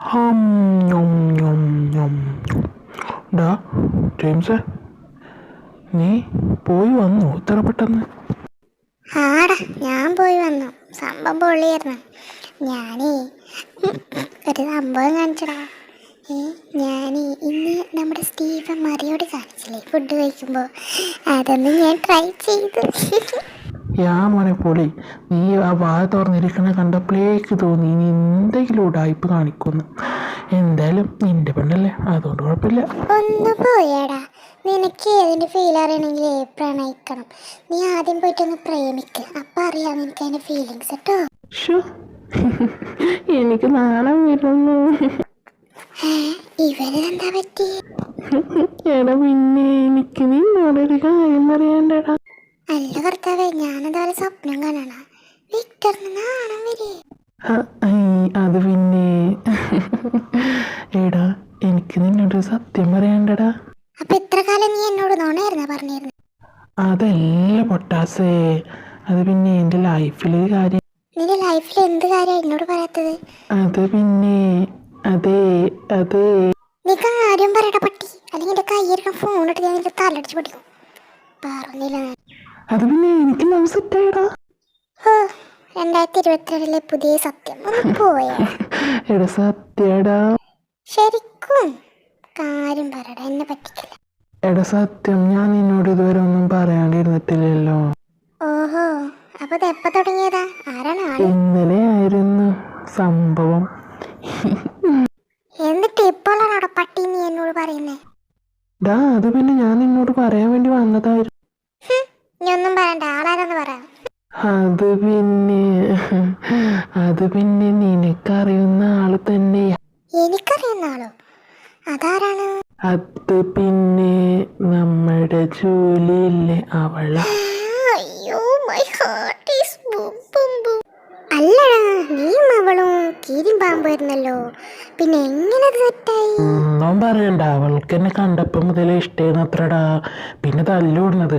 ഹം, ഞൊം, ഞൊം, ഞൊം. ഡാ ജെയിംസ് നീ പോയി വന്നു? ഇത്ര പെട്ടെന്ന്? ആടാ ഞാൻ പോയി വന്നു. സംഭവം പൊള്ളിയായിരുന്നു ഞാനേ ഒരു സംഭവം കാണിച്ചടാ. ഞാനേ ഇന്ന് നമ്മുടെ സ്റ്റീഫൻ മറിയോട് കാണിച്ചില്ലേ? ഫുഡ് കഴിക്കുമ്പോൾ അതൊന്നും ഞാൻ ട്രൈ ചെയ്തു. യാ മോനെ പൊളി നീ ആ വായ തുറന്നിരിക്കണ കണ്ടപ്പോഴേക്ക് തോന്നി നീ എന്തെങ്കിലും ഉടായ്പ് കാണിക്കുന്നു. എന്തായാലും നിന്റെ പെണ്ണല്ലേ? അതുകൊണ്ട് കുഴപ്പമില്ല. ഒന്ന് പോയാടാ. നിനക്ക് ഏതിന്റെ ഫീൽ അറിയണമെങ്കിൽ പ്രണയിക്കണം. നീ ആദ്യം പോയിട്ടൊന്ന് പ്രേമിക്ക്. അപ്പം അറിയാം എനിക്ക് അതിന്റെ ഫീലിങ്സ് കേട്ടോ. ഷോ എനിക്ക് നാണം വരുന്നു. ഇവരെന്താ പറ്റി? എടാ പിന്നെ എനിക്ക് നിന്നോടൊരു കാര്യം പറയണ്ടടാ അല്ല കർത്താവേ ഞാനതുപോലെ സ്വപ്നം കാണണ. അത് പിന്നെ. എടാ എനിക്ക് നിന്നോട് സത്യം പറയണ്ടടാ അപ്പൊ എത്ര കാലം നീ എന്നോട് നോണായിരുന്ന പറഞ്ഞിരുന്നു? അതല്ല പൊട്ടാസേ. അത് പിന്നെ എന്റെ ലൈഫിൽ കാര്യം. നിന്റെ ലൈഫിൽ എന്ത് കാര്യം എന്നോട് പറയാത്തത്? അത് പിന്നെ അതെ അതെ. നീ കാര്യം പറയട പട്ടി. അല്ലെങ്കിൽ എന്റെ ഫോൺ എടുത്ത് ഞാൻ നിന്റെ തലടിച്ച് പഠിക്കും പറഞ്ഞില്ല. അത് പിന്നെ എനിക്ക് ലവ് സെറ്റായടാ. രണ്ടായിരത്തി ഇരുപത്തിരണ്ടിലെ പുതിയ സത്യം പോയാ. എടാ സത്യടാ. ശരിക്കും കാര്യം പറയടാ എന്നെ പറ്റിക്കില്ല. എടാ സത്യം ഞാൻ നിന്നോട് ഇതുവരെ ഒന്നും പറയാണ്ടിരുന്നിട്ടില്ലല്ലോ. ഓഹോ അപ്പൊ എപ്പ തുടങ്ങിയതാ? ആരാണ് ഇന്നലെ ആയിരുന്നു സംഭവം. എന്നിട്ട് ഇപ്പോഴാണോ പട്ടി നീ എന്നോട് പറയുന്നേ? ഡാ അത് പിന്നെ ഞാൻ നിന്നോട് പറയാൻ വേണ്ടി വന്നതായിരുന്നു. നീ ഒന്നും പറയണ്ട. ആളാരെന്ന് പറയാം അത് പിന്നെ അത് പിന്നെ നിനക്കറിയുന്ന ആൾ തന്നെയാ എനിക്കറിയുന്ന ആളോ? അതാരാണ്? അത് പിന്നെ നമ്മുടെ ജോലിയില്ലേ അവള. അയ്യോ my heart is boom boom boom അല്ലടാ നീയും അവളും കീരിയും പാമ്പായിരുന്നല്ലോ പിന്നെ എങ്ങനെ സെറ്റായി ഒന്നും പറയണ്ട. അവൾക്ക് എന്നെ കണ്ടപ്പോൾ മുതലേ ഇഷ്ടേന്ന് അത്രടാ പിന്നെ തല്ലുവിടുന്നത്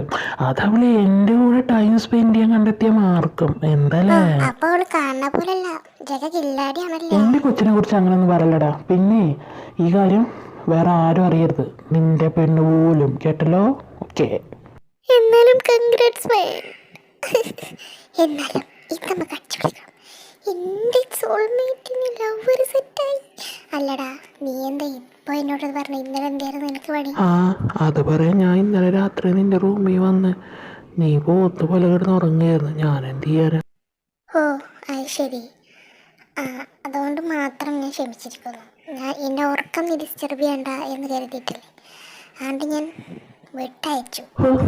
അത് അവൾ എന്റെ കൂടെ ടൈം സ്പെൻഡ് ചെയ്യാൻ കണ്ടെത്തിയ മാർക്കും. എന്തല്ലേ? അപ്പൊ അവൾ കാണുന്ന പോലല്ല. ജഗ കില്ലാടിയാണല്ലേ. എന്റെ കൊച്ചിനെ കുറിച്ച് അങ്ങനെ ഒന്നും പറയലടാ പിന്നെ ഈ കാര്യം വേറെ ആരും അറിയരുത്. നിന്റെ പെണ്ണ് പോലും. കേട്ടല്ലോ? ഓക്കെ. എന്നാലും കൺഗ്രാറ്റ്സ് എന്നാലും ഇത് നമുക്ക് അടിച്ചുപിടിക്കണം എന്റെ സോൾമേറ്റിന് ലവർ സെറ്റായി അല്ലടാ നീ എന്താ ഇപ്പൊ എന്നോട് പറഞ്ഞ? ഇന്നലെ എന്തായിരുന്നു നിനക്ക് പണി? ആ അത് പറയാൻ ഞാൻ ഇന്നലെ രാത്രി നിന്റെ റൂമിൽ വന്ന് നീ പോത്ത് പോലെ കിടന്ന് ഉറങ്ങായിരുന്നു ഞാൻ എന്ത് ചെയ്യാനാ? ഓ അത് ശരി. ആ അതുകൊണ്ട് മാത്രം ഞാൻ ക്ഷമിച്ചിരിക്കുന്നു. ഞാൻ എന്റെ ഉറക്കം നീ ഡിസ്റ്റർബ് ചെയ്യണ്ട എന്ന് കരുതിയിട്ടില്ലേ? അതുകൊണ്ട് ഞാൻ വിട്ടയച്ചു.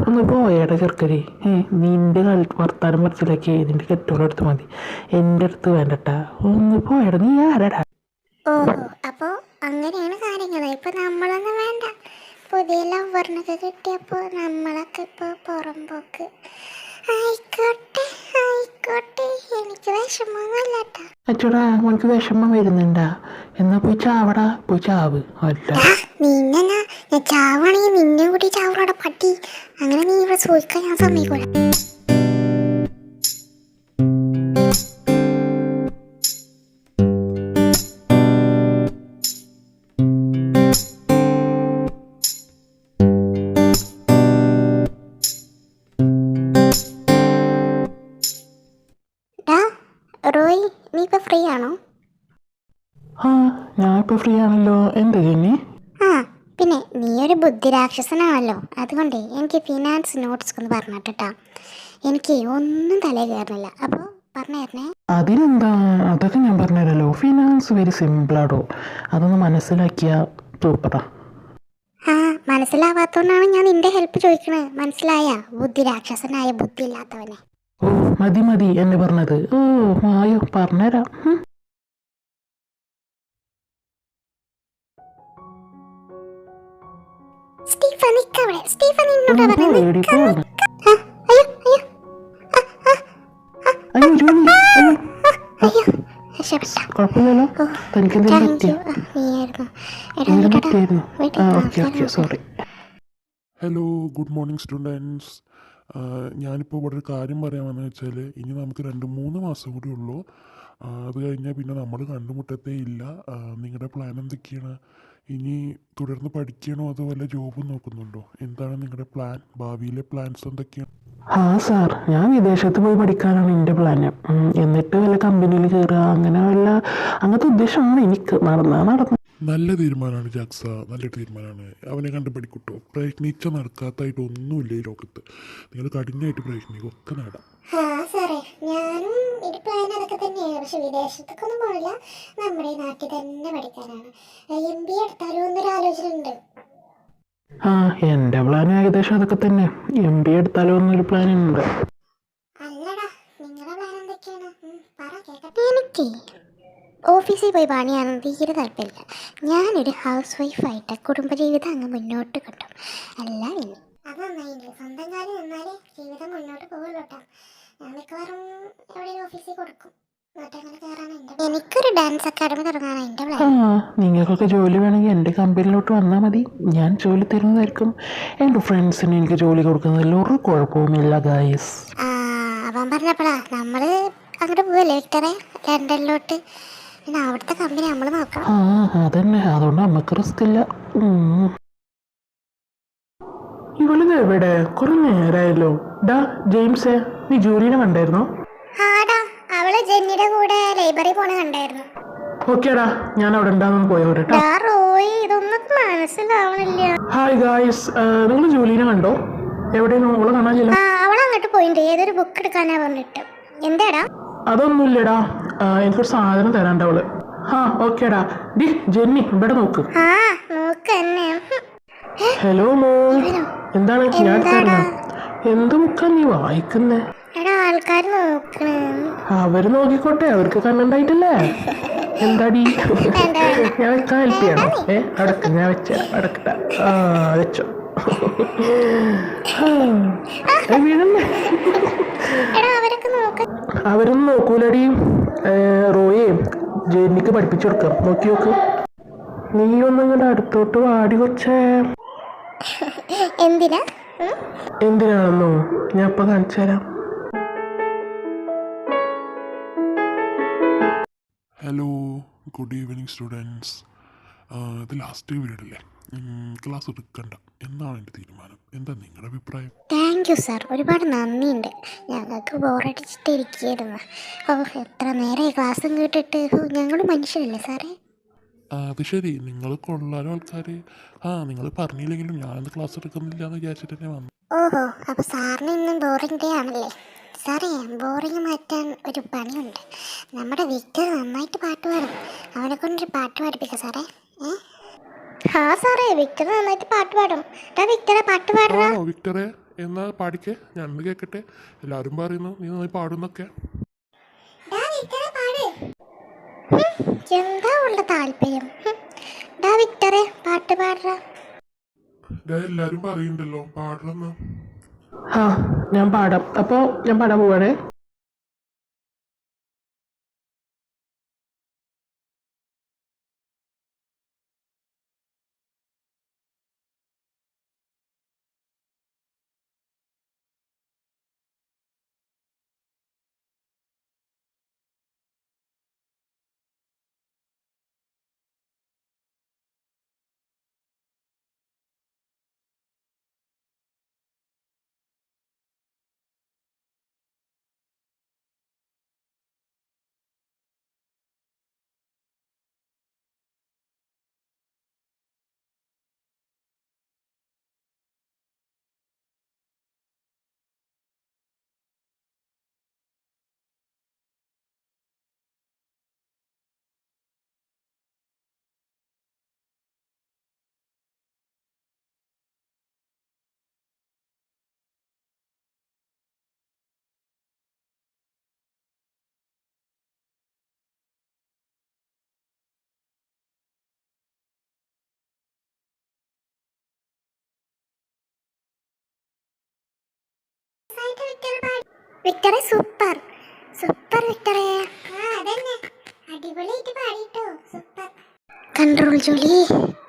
ഒന്ന് പോയേടാ ചെറുക്കരി ഏ നിന്റെ വർത്താനം പറച്ചിലൊക്കെ നിന്റെ കെട്ടോളം എടുത്ത് മതി. എന്റെ അടുത്ത് വേണ്ടട്ടാ. ഒന്ന് പോയേടാ. നീ ആരാടാ? ഓഹോ അപ്പൊ അങ്ങനെയാണ് കാര്യങ്ങൾ ഇപ്പൊ നമ്മളൊന്നും വേണ്ട. പുതിയ ലവറിനൊക്കെ കിട്ടിയപ്പോ നമ്മളൊക്കെ ഇപ്പോൾ പുറമ്പോക്ക് ആയിക്കോട്ടെ. ആയിക്കോട്ടെ. എനിക്ക് അച്ചോടാ വിഷമം വരുന്നുണ്ടാ. എന്നാ പോയി ചാവടാ. പോയി ചാവ്. അല്ല. നിന്നെ ഞാൻ ഞാൻ ചാവാണെങ്കിൽ നിന്നെ കൂടി ചാവറോടെ പട്ടി. അങ്ങനെ നീ ഇവിടെ സൂക്ഷിക്കാൻ ഞാൻ സമ്മതിക്കൂല. ആണല്ലോ എന്താ ജെന്നി ആ പിന്നെ നീ ഒരു ബുദ്ധിരാക്ഷസനാണല്ലോ. അതുകൊണ്ട് എനിക്ക് ഫിനാൻസ് നോട്ട്സ് ഒന്ന് പറഞ്ഞിട്ടാ എനിക്ക് ഒന്നും തലേ കയറുന്നില്ല. അപ്പോൾ അതിനെന്താ? അതൊക്കെ ഞാൻ പറഞ്ഞുതരാലോ ഫിനാൻസ് വെരി സിമ്പിളാടോ അതൊന്ന് മനസ്സിലാക്കിയ സൂപ്പറാ. ആ മനസ്സിലാവാത്തോണ്ടാണ് ഞാൻ നിന്റെ ഹെൽപ്പ് ചോദിക്കണേ. മനസ്സിലായ? ബുദ്ധി രാക്ഷസനായ ബുദ്ധി ഇല്ലാത്തവനെ ഓ മതി മതി എന്നെ പറഞ്ഞത്. ഓ ആയോ പറഞ്ഞുതരാം സ്റ്റീഫൻ നിക്കവിടെ സ്റ്റീഫൻ നിന്നോടാ പറഞ്ഞത് നിക്ക, നിക്ക. അയ്യോ അയ്യോ അയ്യോ ജോലി അയ്യോ അയ്യോ ഹലോ ഗുഡ് മോർണിംഗ് സ്റ്റുഡൻസ് ഞാനിപ്പോൾ ഇവിടെ ഒരു കാര്യം പറയാമെന്ന് വെച്ചാൽ ഇനി നമുക്ക് രണ്ട് മൂന്ന് മാസം കൂടി ഉള്ളൂ. അത് കഴിഞ്ഞാൽ പിന്നെ നമ്മൾ കണ്ടുമുട്ടത്തേ ഇല്ല. നിങ്ങളുടെ പ്ലാൻ എന്തൊക്കെയാണ്? ഇനി തുടർന്ന് പഠിക്കണോ അതോ വല്ല ജോബും നോക്കുന്നുണ്ടോ? എന്താണ് നിങ്ങളുടെ പ്ലാൻ ഭാവിയിലെ പ്ലാൻസ് എന്തൊക്കെയാണ് ആ സാർ ഞാൻ വിദേശത്ത് പോയി പഠിക്കാനാണ് എന്റെ പ്ലാന് എന്നിട്ട് വല്ല കമ്പനിയിൽ കയറുക അങ്ങനെ വല്ല അങ്ങനത്തെ ഉദ്ദേശമാണ് എനിക്ക്. നടന്നാ നടന്നു. നല്ല തീരുമാനമാണ് ജാക്സ. നല്ല തീരുമാനമാണ്. അവനെ കണ്ട് പഠിക്കൂട്ടോ. പ്രയത്നിച്ച നടക്കാത്തതായിട്ട് ഒന്നുമില്ല ഈ ലോകത്ത്. നിങ്ങൾ കഠിനമായിട്ട് പ്രയത്നിക്കും. ഒക്കെ നേടാം. ഞാനും എന്റെ പ്ലാൻ അതൊക്കെ തന്നെയാണ്. പക്ഷെ വിദേശത്തൊക്കെ ഒന്നും പോകില്ല നമ്മുടെ നാട്ടിൽ തന്നെ പഠിക്കാനാണ്. എം ബി എടുത്താലോ എന്നൊരു ആലോചന ഉണ്ട് ആ എന്റെ പ്ലാൻ ഏകദേശം അതൊക്കെ തന്നെ. എം ബി എടുത്താലോ എന്നൊരു പ്ലാൻ ഉണ്ട്. അല്ലടാ നിങ്ങളുടെ പ്ലാൻ എന്തൊക്കെയാണ്? പറ കേക്കട്ടെ എനിക്ക് ഓഫീസിൽ പോയി പണിയാണെന്ന് തീരെ താല്പര്യമില്ല. ഞാനൊരു ഹൗസ് വൈഫായിട്ട് കുടുംബജീവിതം അങ്ങ് മുന്നോട്ട് കൊണ്ടു. അല്ല ഇനി. അത് നന്നായില്ല സ്വന്തം കാര്യം നിന്നാലേ ജീവിതം മുന്നോട്ട് പോകുള്ളൂ കേട്ടോ ഞാൻ മിക്കവാറും ഓഫീസിൽ കൊടുക്കും. എനിക്കൊരു ഡാൻസ് അക്കാഡമി തുടങ്ങാനാണ് എന്റെ പ്ലാൻ നിങ്ങൾക്കൊക്കെ ജോലി വേണമെങ്കിൽ എന്റെ കമ്പനിയിലോട്ട് വന്നാൽ മതി. ഞാൻ ജോലി തരുന്നതായിരിക്കും. എന്റെ ഫ്രണ്ട്സിന് എനിക്ക് ജോലി കൊടുക്കുന്നതിൽ ഒരു കുഴപ്പവുമില്ല ഗായസ് അവൻ പറഞ്ഞപ്പോഴാ നമ്മൾ അങ്ങോട്ട് പോവല്ലേ വിക്ടറെ? ലണ്ടനിലോട്ട്. പിന്നെ അവിടുത്തെ കമ്പനി നമ്മൾ നോക്കണം. ആ അതന്നെ. അതുകൊണ്ട് നമുക്ക് റിസ്ക് ഇല്ല. ഇവളിത് എവിടെ? കുറെ നേരായല്ലോ. ഡാ ജെയിംസേ നീ ജൂലിനെ കണ്ടായിരുന്നോ? ആടാ അവൾ ജെന്നിയുടെ കൂടെ ലൈബ്രറി പോണ കണ്ടായിരുന്നു. ഓക്കേടാ ഞാൻ അവിടെ ഉണ്ടാകുന്ന റോയ് ഇതൊന്നും മനസ്സിലാവണില്ല. Hi guys. നിങ്ങൾ ജൂലിനെ കണ്ടോ? കാണാനില്ല. അവൾ അങ്ങോട്ട് പോയിട്ടുണ്ട് ഏതൊരു ബുക്ക് എടുക്കാനാ പറഞ്ഞിട്ട്. എന്താടാ അതൊന്നുമില്ലടാ എനിക്കൊരു സാധനം തരാണ്ട് അവൾ. ആ ഓക്കേടാ ഡി. ജെന്നി ഇവിടെ നോക്ക്. ആ നോക്ക് ഹലോ മോൾ. എന്താണ് ഞാൻ എന്ത് ബുക്കാ നീ വായിക്കുന്നേ? എടാ ആൾക്കാർ നോക്കണേ. അവർ നോക്കിക്കോട്ടെ അവർക്ക് കണ്ണുണ്ടായിട്ടില്ലേ എന്താടി? ഞാൻ വെക്കാൻ ഹെൽപ്പ് ചെയ്യണം. ഏ അടക്ക് ഞാൻ വെച്ച അടക്കട്ട. ആ വെച്ചോ. വീഴല്ലേ? അവരൊന്നും നോക്കൂലടി. റോയെ ജെന്നിക്ക് പഠിപ്പിച്ചു കൊടുക്കാം. നോക്കി നോക്ക്. നീ ഒന്നും ഇങ്ങോട്ട് അടുത്തോട്ട് വാടി കൊച്ചേ. എന്തിനാ? എന്തിനാണെന്നോ? ഞാൻ ഇപ്പൊ കാണിച്ചു തരാം. ഹലോ ഗുഡ് ഈവനിങ് സ്റ്റുഡൻസ് ഇത് ലാസ്റ്റ് പീരീഡ് അല്ലേ ക്ലാസ് എടുക്കണ്ട. എന്നാണ് എന്റെ തീരുമാനം? എന്താ നിങ്ങളുടെ അഭിപ്രായം? താങ്ക് യു സാർ ഒരുപാട് നന്ദിയുണ്ട്. ഞങ്ങൾക്ക് ബോറടിച്ചിട്ട് ഇരിക്കുകയായിരുന്നു ഓ എത്ര നേരമായി ക്ലാസ്സും കേട്ടിട്ട്. ഞങ്ങൾ മനുഷ്യരല്ലേ സാറേ അത് ശരി നിങ്ങൾ കൊള്ളാൻ ആൾക്കാര് ആ നിങ്ങൾ പറഞ്ഞില്ലെങ്കിലും ഞാനത് ക്ലാസ് എടുക്കുന്നില്ല എന്ന് വിചാരിച്ചിട്ട് തന്നെ വന്നു. ഓഹോ അപ്പൊ സാറിന് ഇന്നും ബോറിംഗ് ഡേ ആണല്ലേ? സാറേ ബോറിംഗ് മാറ്റാൻ ഒരു പണിയുണ്ട്. നമ്മുടെ വിക്ടർ നന്നായിട്ട് പാട്ട് പാടും. അവനെ കൊണ്ടൊരു പാട്ട് പാടിപ്പിക്കാം സാറേ. ഹാ ആ സാറേ വിക്ടർ നന്നായിട്ട് പാട്ട് പാടും. ടാ വിക്ടറെ പാട്ട് പാടുക. വിക്ടറെ? എന്നാ പാടിക്കേ. ഞാനൊന്ന് കേക്കട്ടെ. എല്ലാവരും പറയുന്നു നീ നന്നായി പാടുന്നൊക്കെ. എന്താ ഉള്ള താല്പര്യം? ഡാ വിക്ടറെ പാട്ട് പാടുക. ദേ എല്ലാവരും പറയുന്നുണ്ടല്ലോ പാടണം ആ ഞാൻ പാടാം. അപ്പോൾ ഞാൻ പാടാൻ പോവാണേ? വിക്ടറെ സൂപ്പർ. സൂപ്പർ വിക്ടറെ. അടിപൊളിയായിട്ട് പാടിട്ടോ. സൂപ്പർ. കൺട്രോൾ ജോലി.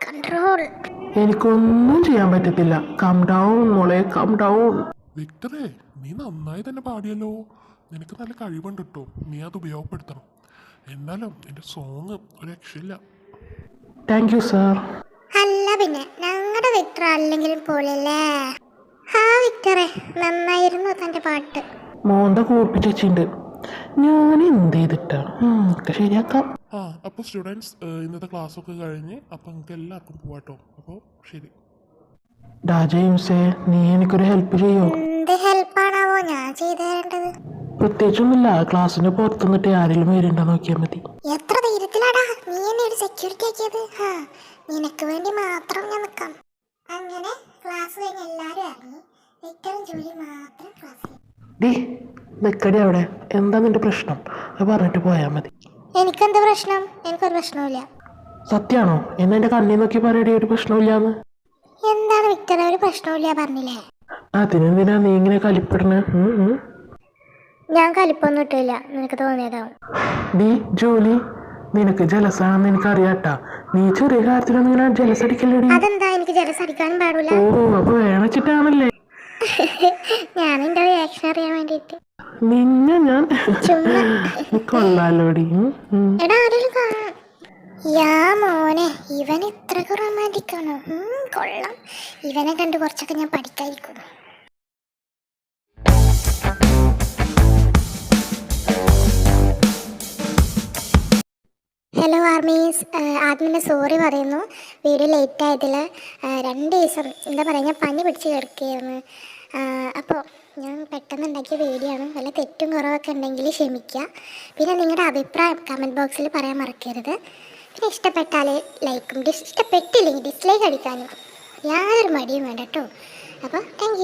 കൺട്രോൾ. എനിക്കൊന്നും ചെയ്യാൻ പറ്റത്തില്ല. കം ഡൗൺ മോളെ കം ഡൗൺ വിക്ടറെ നീ നന്നായി തന്നെ പാടിയല്ലോ. നിനക്ക് നല്ല കഴിവുണ്ട് കേട്ടോ നീ അത് ഉപയോഗപ്പെടുത്തണം. എന്നാലും എന്റെ സോങ് ഒരു രക്ഷയില്ല. താങ്ക് യു സാർ അല്ല പിന്നെ ഞങ്ങളുടെ വിക്ടർ അല്ലെങ്കിലും പോലെ അല്ലേ ആ വിക്ടറെ നന്നായിരുന്നു തന്റെ പാട്ട്. മോന്ത കൂർപ്പിച്ചുണ്ട് ഞാൻ എന്ത് ചെയ്തിട്ടാ? ഒക്കെ ശരിയാക്കാം. ആ അപ്പോൾ സ്റ്റുഡൻസ് ഇന്നത്തെ ക്ലാസ് ഒക്കെ കഴിഞ്ഞ് അപ്പോൾ നിങ്ങൾക്ക് എല്ലാവർക്കും പോവാട്ടോ. അപ്പോൾ ശരി. ഡാ ജെയിംസേ നീ എനിക്കൊരു ഹെൽപ്പ് ചെയ്യോ? എന്ത് ഹെൽപ്പാണാവോ ഞാൻ ചെയ്തു തരേണ്ടത്. പ്രത്യേകിച്ചൊന്നുമില്ല ക്ലാസ്സിന് പുറത്തു നിന്നിട്ട് ആരെങ്കിലും വരുന്നുണ്ടോ നോക്കിയാൽ മതി. എത്ര ധൈര്യത്തിലാടാ? നീ എന്നെ ഒരു സെക്യൂരിറ്റി ആക്കിയത്. ഹാ നിനക്ക് വേണ്ടി മാത്രം ഞാൻ നിൽക്കാം അങ്ങനെ ക്ലാസ് കഴിഞ്ഞ് എല്ലാവരും ഇറങ്ങി. വിക്ടറും ജോലി മാത്രം ക്ലാസ്സിൽ ഡീ നിക്കടി അവിടെ. എന്താ നിന്റെ പ്രശ്നം? അത് പറഞ്ഞിട്ട് പോയാൽ മതി. എനിക്കെന്ത് പ്രശ്നം? എനിക്കൊരു പ്രശ്നമില്ല സത്യാണോ? എന്നാ എന്റെ കണ്ണി നോക്കി പറയടി ഒരു പ്രശ്നമില്ലാന്ന് എന്താണ് വിക്ടർ ഒരു പ്രശ്നമില്ല പറഞ്ഞില്ലേ? അതിനെന്തിനാ നീ ഇങ്ങനെ കലിപ്പിടണേ. ഞാൻ കലിപ്പൊന്നും ഇട്ടില്ല. നിനക്ക് തോന്നിയതാവും. നീ ജോലി? നിനക്ക് ജലസാണെന്ന് എനിക്കറിയാട്ടാ. നീ ചെറിയ കാര്യത്തിലൊന്നും ഇങ്ങനെ ജലസടിക്കല്ലേ അതെന്താ? എനിക്ക് ജലസടിക്കാനും പാടില്ല. ഓ അപ്പൊ വേണച്ചിട്ടാണല്ലേ? ഞാൻ എന്റെ റിയാക്ഷൻ അറിയാൻ വേണ്ടിട്ട് നിന്നെ ഞാൻ കൊള്ളാലോടി. എടാ ആരെങ്കിലും കാണാം. യാ മോനെ ഇവൻ ഇത്രക്ക് റൊമാന്റിക് ആണോ? കൊള്ളാം. ഇവനെ കണ്ട് കുറച്ചൊക്കെ ഞാൻ പഠിക്കാതിരിക്കും ഹലോ ആർമീസ് ആദ്യം സോറി പറയുന്നു. വീഡിയോ ലേറ്റ് ആയതിൽ രണ്ട് ദിവസം എന്താ പറയുക ഞാൻ പനി പിടിച്ച് കിടക്കുകയായിരുന്നു. അപ്പോൾ ഞാൻ പെട്ടെന്ന് ഉണ്ടാക്കിയ വീഡിയോ ആണ്. വല്ല തെറ്റും കുറവൊക്കെ ഉണ്ടെങ്കിൽ ക്ഷമിക്കുക. പിന്നെ നിങ്ങളുടെ അഭിപ്രായം കമന്റ് ബോക്സിൽ പറയാൻ മറക്കരുത്. പിന്നെ ഇഷ്ടപ്പെട്ടാൽ ലൈക്കും ഡിസ് ഇഷ്ടപ്പെട്ടില്ലെങ്കിൽ ഡിസ്ലൈക്ക് അടിക്കാനും യാതൊരു മടിയും വേണ്ട കേട്ടോ അപ്പോൾ താങ്ക്